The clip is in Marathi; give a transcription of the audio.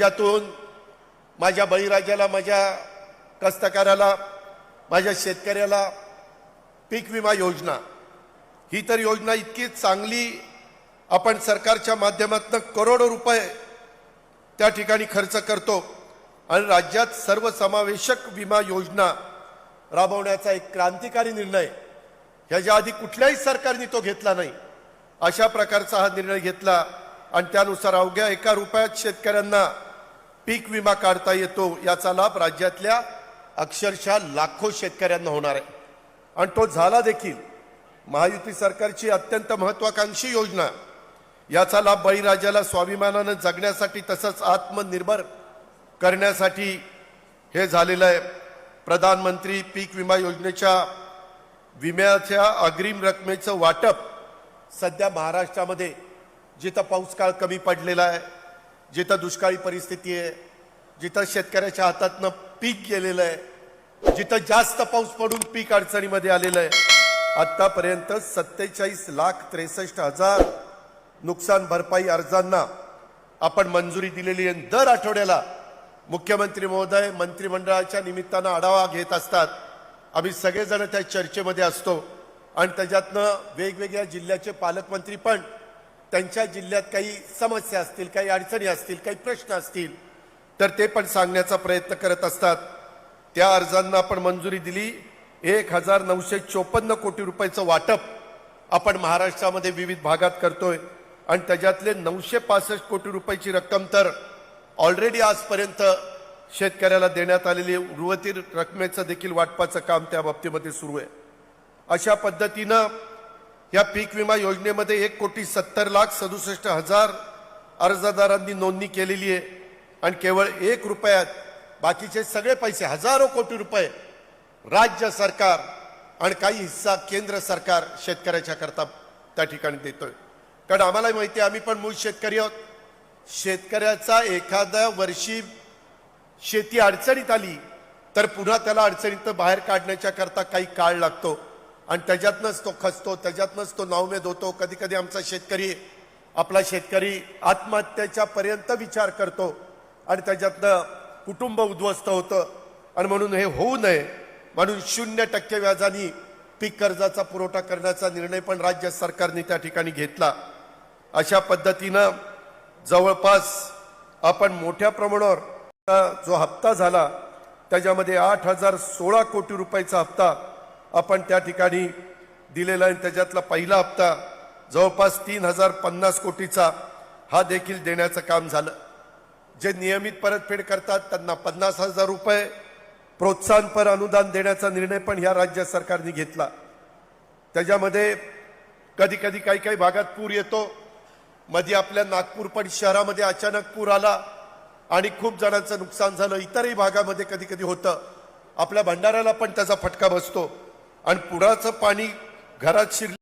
ज्यातून माझ्या बळीराजाला माझ्या कष्टकऱ्याला माझ्या शेतकऱ्याला पीक विमा योजना. ही तर योजना इतकी चांगली आपण सरकारच्या माध्यमातून करोडो रुपये त्या ठिकाणी खर्च करतो आणि राज्यात सर्वसमावेशक विमा योजना राबवण्याचा एक क्रांतिकारी निर्णय. ह्याच्या आधी कुठल्याही सरकारने तो घेतला नाही. अशा प्रकारचा हा निर्णय घेतला आणि त्यानुसार अवघ्या एका रुपयात शेतकऱ्यांना पीक विमा काढता येतो याचा लाभ राज्यातल्या अक्षरशः लाखो शेतकऱ्यांना होणार आहे. आणि तो झाला देखील महायुती सरकारची अत्यंत महत्वाकांक्षी योजना. याचा लाभ बळीराजाला स्वाभिमानानं जगण्यासाठी तसंच आत्मनिर्भर करण्यासाठी हे झालेलं आहे. प्रधानमंत्री पीक विमा योजनेच्या विम्याच्या अग्रिम रकमेचं वाटप सध्या महाराष्ट्रामध्ये जिथं पाऊस काळ कमी पडलेला आहे. जिथं दुष्काळी परिस्थिती आहे जिथं शेतकऱ्याच्या हातातनं पीक गेलेलं आहे जिथं जास्त पाऊस पडून पीक अडचणीमध्ये आलेलं आहे आत्तापर्यंत सत्तेचाळीस लाख त्रेसष्ट हजार नुकसान भरपाई अर्जांना आपण मंजुरी दिलेली आहे. दर आठवड्याला मुख्यमंत्री महोदय मंत्रिमंडळाच्या निमित्तानं आढावा घेत असतात. आम्ही सगळेजण त्या चर्चेमध्ये असतो. आणि त्याच्यातनं वेगवेगळ्या जिल्ह्याचे पालकमंत्री पण त्यांच्या जिल्ह्यात काही समस्या असतील काही अडचणी असतील काही प्रश्न असतील तर ते पण सांगण्याचा प्रयत्न करत असतात. त्या अर्जांना आपण मंजुरी दिली. एक हजार नऊशे चोपन्न कोटी रुपयाचं वाटप आपण महाराष्ट्रामध्ये विविध भागात करतोय. आणि त्याच्यातले नऊशे पासष्ट कोटी रुपयाची रक्कम तर ऑलरेडी आजपर्यंत शेतकऱ्याला देण्यात आलेली उर्वरित रकमेचं देखील वाटपाचं काम त्या बाबतीमध्ये सुरू आहे. अशा पद्धतीनं या पीक विमा योजनेमध्ये एक कोटी सत्तर लाख सदुसष्ट हजार अर्जदारांनी नोंदणी केलेली आहे. आणि केवळ एक रुपयात बाकीचे सगळे पैसे हजारो कोटी रुपये राज्य सरकार आणि काही हिस्सा केंद्र सरकार शेतकऱ्याच्या करता त्या ठिकाणी देतोय. कारण आम्हाला माहिती आहे आम्ही पण मूळ शेतकरी आहोत. शेतकऱ्याचा एखाद्या वर्षी शेती अडचणीत आली तर पुन्हा त्याला अडचणीत बाहेर काढण्याच्या करता काही काळ लागतो. आणि त्याच्यातनंच तो खचतो त्याच्यातनंच तो नावमेद होतो कधी कधी आमचा शेतकरी आपला शेतकरी आत्महत्येच्या पर्यंत विचार करतो आणि त्याच्यातनं कुटुंब उद्ध्वस्त होतं. आणि म्हणून हे होऊ नये. म्हणून शून्य टक्के व्याजाने पीक कर्जाचा पुरवठा करण्याचा निर्णय पण राज्य सरकारने त्या ठिकाणी घेतला. अशा पद्धतीनं जवळपास आपण मोठ्या प्रमाणावर जो हप्ता झाला त्याच्यामध्ये आठ हजार सोळा कोटी रुपयाचा हप्ता आपण त्या ठिकाणी दिलेला आहे. त्याच्यातला पहिला हप्ता जवळपास तीन हजार पन्नास कोटीचा हा देखील देण्याचं काम झालं. जे नियमित परतफेड करतात त्यांना पन्नास हजार रुपये प्रोत्साहनपर अनुदान देण्याचा निर्णय पण ह्या राज्य सरकारने घेतला. त्याच्यामध्ये कधी कधी काही काही भागात पूर येतो. मध्ये आपल्या नागपूर पण शहरामध्ये अचानक पूर आला आणि खूप जणांचं नुकसान झालं. इतरही भागामध्ये कधी कधी होतं. आपल्या भंडाऱ्याला पण त्याचा फटका बसतो. आणि पुराचं पाणी घरात शिरलं